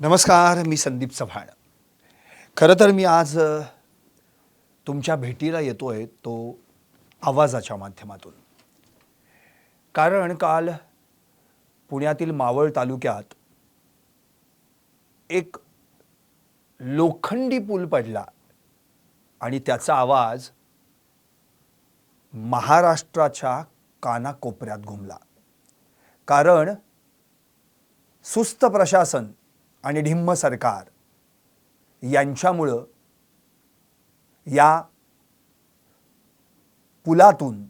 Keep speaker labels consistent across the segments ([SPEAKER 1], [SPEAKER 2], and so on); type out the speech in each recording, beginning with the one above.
[SPEAKER 1] नमस्कार मी संदीप चव्हाण. खरं तर मी आज तुमच्या भेटीला येतो आहे तो आवाजाच्या माध्यमातून. कारण काल पुण्यातील मावळ तालुक्यात एक लोखंडी पूल पडला आणि त्याचा आवाज महाराष्ट्राच्या कानाकोपऱ्यात घुमला. कारण सुस्त प्रशासन आणि ढिम्म सरकार यांच्यामुळं या पुलातून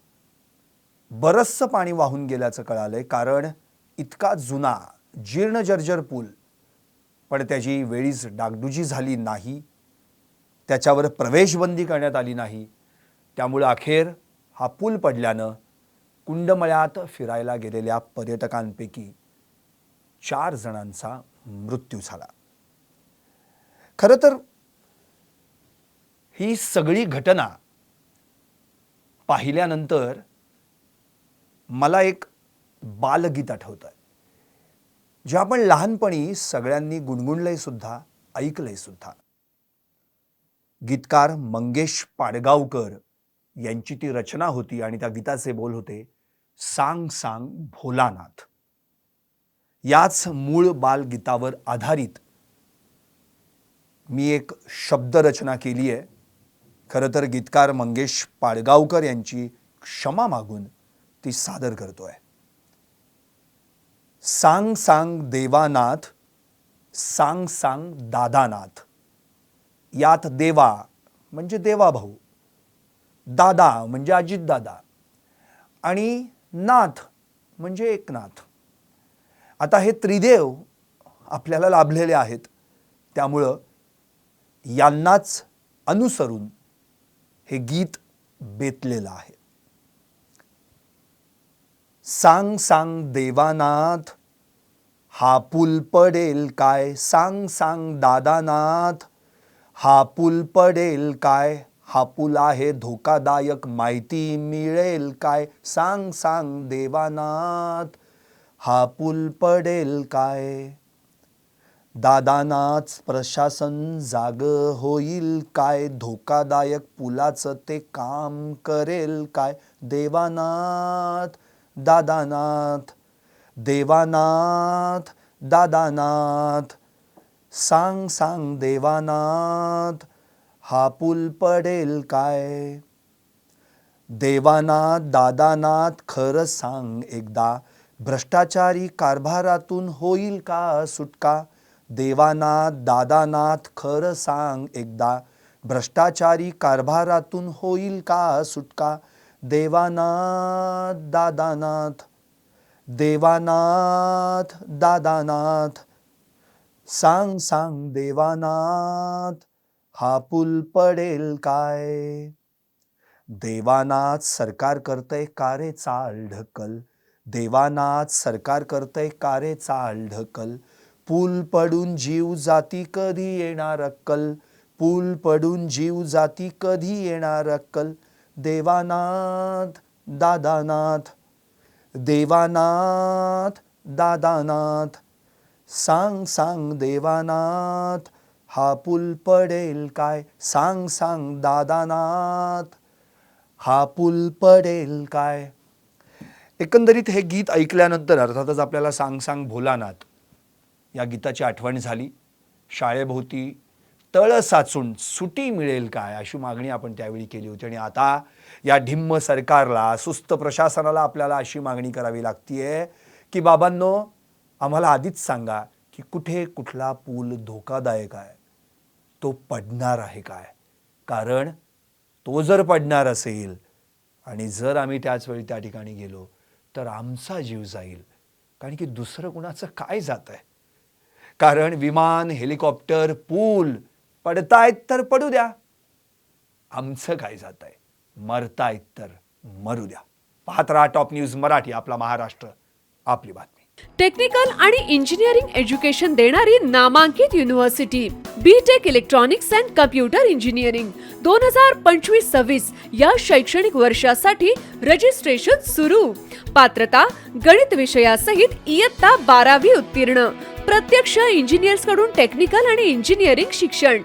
[SPEAKER 1] बरचसं पाणी वाहून गेल्याचं कळालंय. कारण इतका जुना जीर्ण जर्जर पूल पण त्याची वेळीच डागडुजी झाली नाही. त्याच्यावर प्रवेशबंदी करण्यात आली नाही. त्यामुळं अखेर हा पूल पडल्यानं कुंडमळ्यात फिरायला गेलेल्या पर्यटकांपैकी चार जणांचा मृत्यू झाला. खरं तर ही सगळी घटना पाहिल्यानंतर मला एक बालगीत आठवत आहे जे आपण लहानपणी सगळ्यांनी गुणगुणलंय सुद्धा ऐकलंय सुद्धा. गीतकार मंगेश पाडगावकर यांची ती रचना होती आणि त्या गीताचे बोल होते सांग सांग भोलानाथ. याच मूळ बालगीतावर आधारित मी एक शब्दरचना केली आहे. खरं तर गीतकार मंगेश पाडगावकर यांची क्षमा मागून ती सादर करतोय. सांग सांग देवानाथ सांग सांग दादानाथ. यात देवा म्हणजे देवा भाऊ दादा म्हणजे अजितदादा आणि नाथ म्हणजे एकनाथ. आता हे त्रिदेव आपल्याला लाभलेले आहेत. त्यामुळं यांनाच अनुसरून हे गीत बेतलेलं आहे. सांग सांग देवानाथ हा पूल पडेल काय? सांग सांग दादानाथ हा पूल पडेल काय? हा पूल आहे धोकादायक माहिती मिळेल काय? सांग सांग देवानाथ हा पूल पडेल काय? दादानाच प्रशासन जाग होईल काय? धोकादायक पुलाचं ते काम करेल काय? देवानाथ दादानाथ देवानाथ दादानाथ सांग सांग देवानाथ हा पूल पडेल काय? देवानाथ दादानाथ खरं सांग एकदा. भ्रष्टाचारी कारभारातून होईल का सुटका? देवानाथ दादानाथ खरं सांग एकदा. भ्रष्टाचारी कारभारातून होईल का सुटका? देवानाथ दादानाथ देवानाथ दादानाथ. सांग सांग देवानाथ हा पूल पडेल काय? देवानाथ सरकार करतय कारे चाल ढकल? देवानाथ सरकार करतय कारे चाल ढकल. पूल पडून जीव जाती कधी येणार अक्कल? पूल पडून जीव जाती कधी येणार अक्कल? देवानाथ दादानाथ देवानाथ दादानाथ. सांग सांग देवानाथ हा पूल पडेल काय? सांग सांग दादानाथ हा पूल पडेल काय? एकंदरीत हे गीत ऐकल्यानंतर अर्थातच आपल्याला सांग सांग भोलानाथ या गीताची आठवण झाली. शाळेभोवती तळ साचून सुटी मिळेल काय अशी मागणी आपण त्यावेळी केली होती. आणि आता या ढिम्म सरकारला सुस्त प्रशासनाला आपल्याला अशी मागणी करावी लागतीये की बाबांनो आम्हाला आधीच सांगा की कुठे कुठला पूल धोकादायक आहे. तो पडणार आहे काय? कारण तो जर पडणार असेल आणि जर आम्ही त्याच वेळी त्या ठिकाणी गेलो तर आमचा जीव जाईल. कारण की दुसरं कुणाचं काय जात आहे कारण विमान हेलिकॉप्टर पूल पडतायत तर पडू द्या. आमचं काय जात आहे मरतायत तर मरू द्या. पाहत राहा टॉप न्यूज मराठी आपला महाराष्ट्र. आपली बातमी.
[SPEAKER 2] टेक्निकल आणि इंजिनिअरिंग एज्युकेशन देणारी नामांकित university B tech electronics and computer engineering दोन हजार पंचवीस सव्वीस या शैक्षणिक वर्षासाठी रजिस्ट्रेशन सुरू. पात्रता गणित विषयासहित इयत्ता बारावी उत्तीर्ण. प्रत्यक्ष इंजिनियर्सकडून टेक्निकल आणि इंजिनिअरिंग शिक्षण.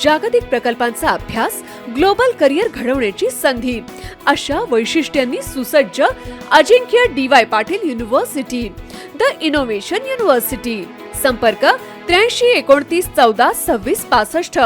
[SPEAKER 2] जागतिक प्रकल्पांचा अभ्यास ग्लोबल करिअर घडवण्याची संधी. अशा वैशिष्ट्यांनी सुसज्ज Ajinkya D Y Patil university the innovation university. संपर्क त्र्याऐंशी एकोणतीस चौदा सव्वीस पासष्ट.